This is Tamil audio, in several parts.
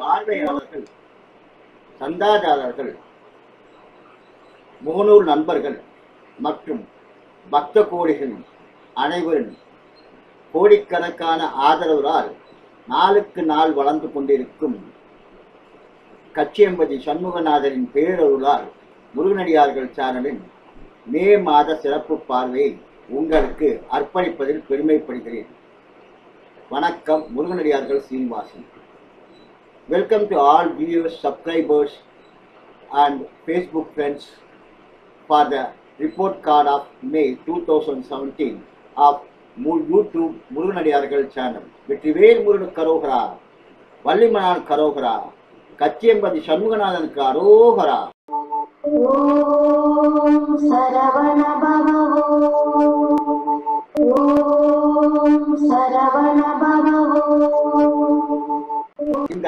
பார்வையாளர்கள் சந்தாதாரர்கள் முகநூல் நண்பர்கள் மற்றும் பக்த கோடிகள் அனைவரின் கோடிக்கணக்கான ஆதரவுகளால் நாளுக்கு நாள் வளர்ந்து கொண்டிருக்கும் கச்சியம்பதி சண்முகநாதரின் பேரருளால் முருகனடியார்கள் சேனலின் மே மாத சிறப்பு பார்வையை உங்களுக்கு அர்ப்பணிப்பதில் பெருமைப்படுகிறேன். வணக்கம் முருகனடியார்கள் Seenivasan. Welcome to all views subscribers and Facebook friends for the report card of May two thousand seventeen of YouTube முருகனடியார்கள் channel Vetrivel Murugan கரோகரா வள்ளிமனார் கரோகரா கச்சியம்பதி சண்முகநாதனுக்கு அரோகரா இந்த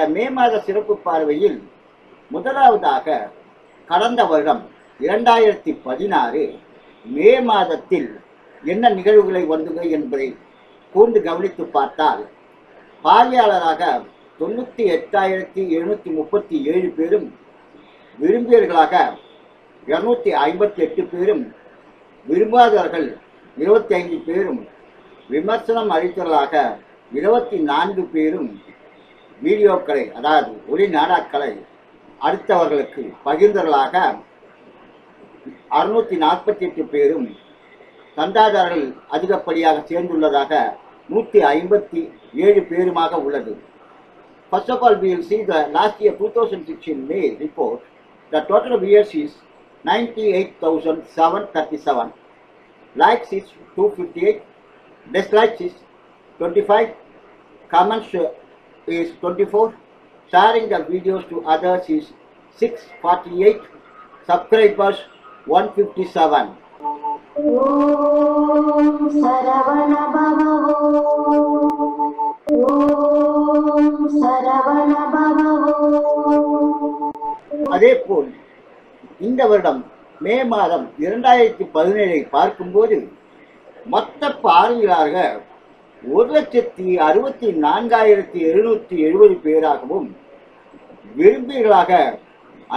மே மாத சிறப்பு பார்வையில் முதலாவதாக கடந்த வருடம் இரண்டாயிரத்தி பதினாறு மே மாதத்தில் என்ன நிகழ்வுகளை வந்தது என்பதை கூர்ந்து கவனித்து பார்த்தால் பார்வையாளராக தொண்ணூற்றி எட்டாயிரத்தி எழுநூற்றி முப்பத்தி ஏழு பேரும் விரும்பியவர்களாக இருநூத்தி ஐம்பத்தி எட்டு பேரும் விரும்பாதவர்கள் இருபத்தி ஐந்து பேரும் விமர்சனம் அளித்தவர்களாக இருபத்தி நான்கு பேரும் வீடியோக்களை அதாவது ஒளி நாடாக்களை அடுத்தவர்களுக்கு பகிர்ந்தவர்களாக அறுநூத்தி நாற்பத்தி எட்டு பேரும் சந்தாதாரர்கள் அதிகப்படியாக சேர்ந்துள்ளதாக நூற்றி ஐம்பத்தி ஏழு பேருமாக உள்ளது First of all, we will see the last year 2016 May report. The total viewers is 98,737. Likes is 258. Dislikes is 25. Comments uh, is 24. Sharing the videos to others is 648. Subscribers 157. ॐ सरवणभवो ॐ सरवणभवो அதேபோல் இந்த வருடம் மே மாதம் இரண்டாயிரத்தி பதினேழை பார்க்கும்போது மொத்த பார்வையாளர்கள் ஒரு லட்சத்தி அறுபத்தி நான்காயிரத்தி எழுநூற்றி எழுபது பேராகவும் விரும்பிகளாக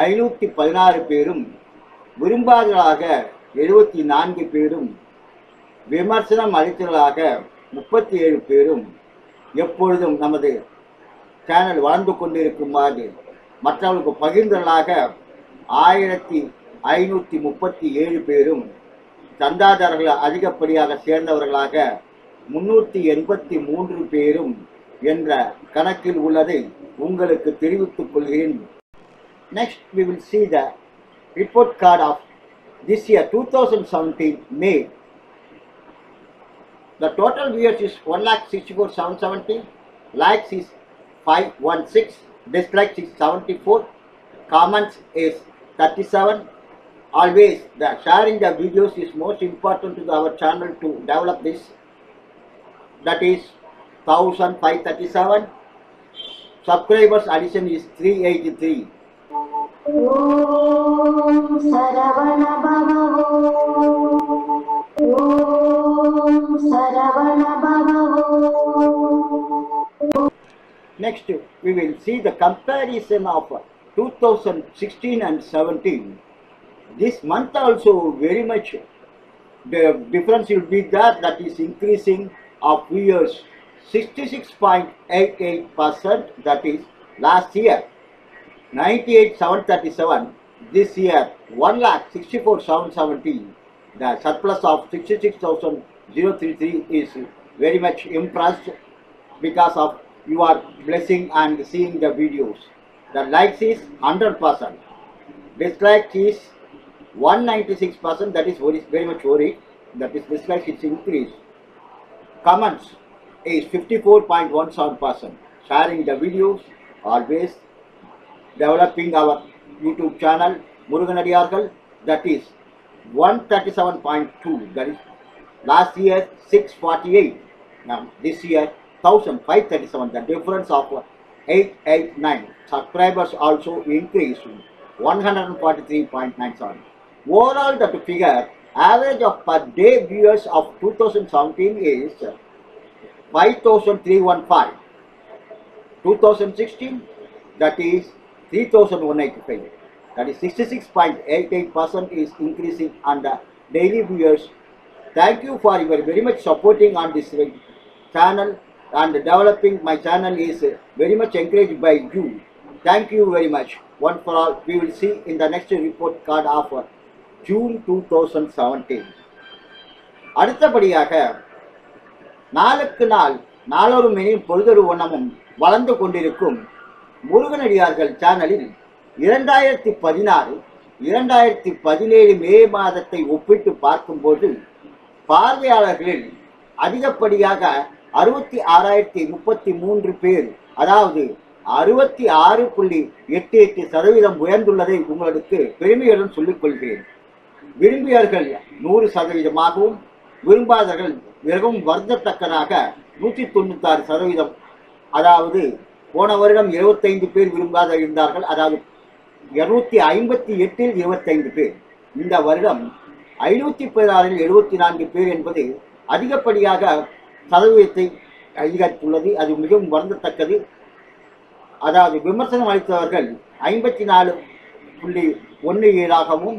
ஐநூற்றி பதினாறு பேரும் விரும்பாதவர்களாக எழுபத்தி நான்கு பேரும் விமர்சனம் அளித்தவர்களாக முப்பத்தி ஏழு பேரும் எப்பொழுதும் நமது சேனல் வளர்ந்து கொண்டிருக்குமாறு மற்றவர்களுக்கு பகிர்ந்தவர்களாக ஆயிரத்தி ஐநூற்றி முப்பத்தி ஏழு பேரும் சந்தாதாரர்கள் அதிகப்படியாக சேர்ந்தவர்களாக முன்னூற்றி எண்பத்தி மூன்று பேரும் என்ற கணக்கில் உள்ளதை உங்களுக்கு தெரிவித்துக் கொள்கிறேன் next we will see the report card of this year 2017 May The total viewers is 1,64,770. Likes is 516. Dislikes is 74. Comments is 37. Always, the sharing the videos is most important to our channel to develop this. That is 1,537. Subscribers addition is 383. Om सरवणभवो Om सरवणभवो Next, we will see the comparison of 2016 and 17. This month also very much the difference will be that that is increasing of viewers 66.88% that is last year 98,737 this year 1,64,770 the surplus of 66,033 is very much impressed because of your blessing and seeing the videos. The likes is 100%. Dislike is 196%. That is very, very much worried. That is dislike is increased. Comments is 54.17%. Sharing the videos always. Developing our YouTube channel Muruganadiyargal. That is 137.2. That is last year 648. Now this year 1537. The difference of 889. Subscribers also increased 143.97. Overall, that figure, average of per day viewers of 2017 is 5,315. 2016, that is 3,185. That is 66.88% is increasing on the daily viewers. Thank you for your very much supporting on this channel and developing my channel is very much encouraged by you. Thank you very much. One for all, we will see in the next report card of June 2017. அடுத்தபடியாக நாளுக்கு நாள் நாளொரு மினியும் பொழுதொரு வண்ணமும் வளர்ந்து கொண்டிருக்கும் முருகனடியார்கள் சேனலில் இரண்டாயிரத்தி பதினாறு இரண்டாயிரத்தி பதினேழு மே மாதத்தை ஒப்பிட்டு பார்க்கும்போது பார்வையாளர்களில் அதிகப்படியாக அறுபத்தி ஆறாயிரத்தி முப்பத்தி மூன்று பேர் அதாவது அறுபத்தி ஆறு புள்ளி எட்டு எட்டு சதவீதம் உயர்ந்துள்ளதை உங்களுக்கு பெருமையுடன் சொல்லிக் கொள்கிறேன் விரும்பியவர்கள் நூறு சதவீதமாகவும் விரும்பாதவர்கள் மிகவும் வருந்தத்தக்கதாக நூற்றி தொண்ணூத்தாறு சதவீதம் அதாவது போன வருடம் இருபத்தைந்து பேர் விரும்பாத இருந்தார்கள் அதாவது இருநூத்தி ஐம்பத்தி எட்டில் இருபத்தைந்து பேர். இந்த வருடம் ஐநூத்தி பதினாறில் எழுபத்தி நான்கு பேர் என்பது அதிகப்படியாக சதவீதத்தை அதிகரித்துள்ளது. அது மிகவும் வருந்தத்தக்கது. அதாவது விமர்சனம் அளித்தவர்கள் ஐம்பத்தி நாலு புள்ளி ஒன்று ஏழாகவும்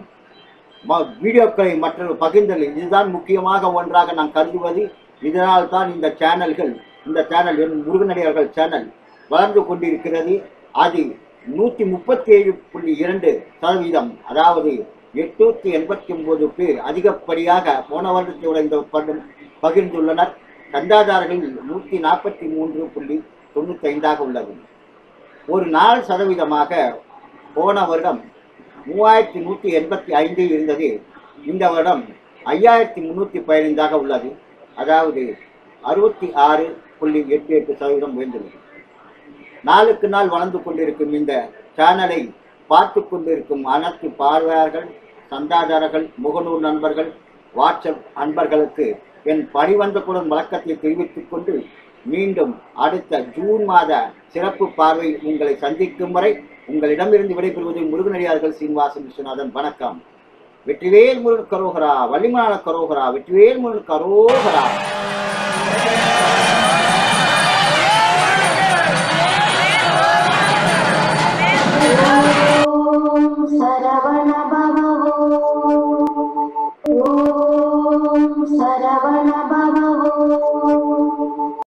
வீடியோக்களை மற்ற பகிர்ந்தல் இதுதான் முக்கியமாக ஒன்றாக நான் கருதுவது. இதனால் தான் இந்த சேனல்கள் இந்த சேனல் என் முருகனடியார்கள் சேனல் வளர்ந்து கொண்டிருக்கிறது. அது நூற்றி முப்பத்தி ஏழு புள்ளி இரண்டு சதவீதம் அதாவது எட்நூற்றி எண்பத்தி ஒன்பது பேர் அதிகப்படியாக போன வருடத்தை உடைந்த இந்த பகிர்ந்துள்ளனர். சந்தாதாரர்கள் நூற்றி நாற்பத்தி மூன்று புள்ளி தொண்ணூற்றி ஐந்தாக உள்ளது. ஒரு நாள் சதவீதமாக போன வருடம் மூவாயிரத்தி நூற்றி எண்பத்தி ஐந்து இருந்தது. இந்த வருடம் ஐயாயிரத்தி முந்நூற்றி பதினைந்தாக உள்ளது. அதாவது அறுபத்தி ஆறு புள்ளி எட்டு எட்டு சதவீதம் உயர்ந்துள்ளது. நாளுக்கு நாள் வளர்ந்து கொண்டிருக்கும் இந்த சேனலை பார்த்து கொண்டிருக்கும் அனைத்து பார்வையாளர்கள் சந்தாதாரர்கள் முகநூல் நண்பர்கள் வாட்ஸ்அப் அன்பர்களுக்கு என் பணிவந்தக்குடன் வழக்கத்தை தெரிவித்துக் கொண்டு மீண்டும் அடுத்த ஜூன் மாத சிறப்பு பார்வை உங்களை சந்திக்கும் வரை உங்களிடமிருந்து விடைபெறுவது முருகனடியார்கள் சீனிவாசன் விஸ்வநாதன். வணக்கம். வெற்றிவேல் முருகன் கரோகரா வள்ளிமலான கரோகரா வெற்றிவேல் முருகன் கரோகரா.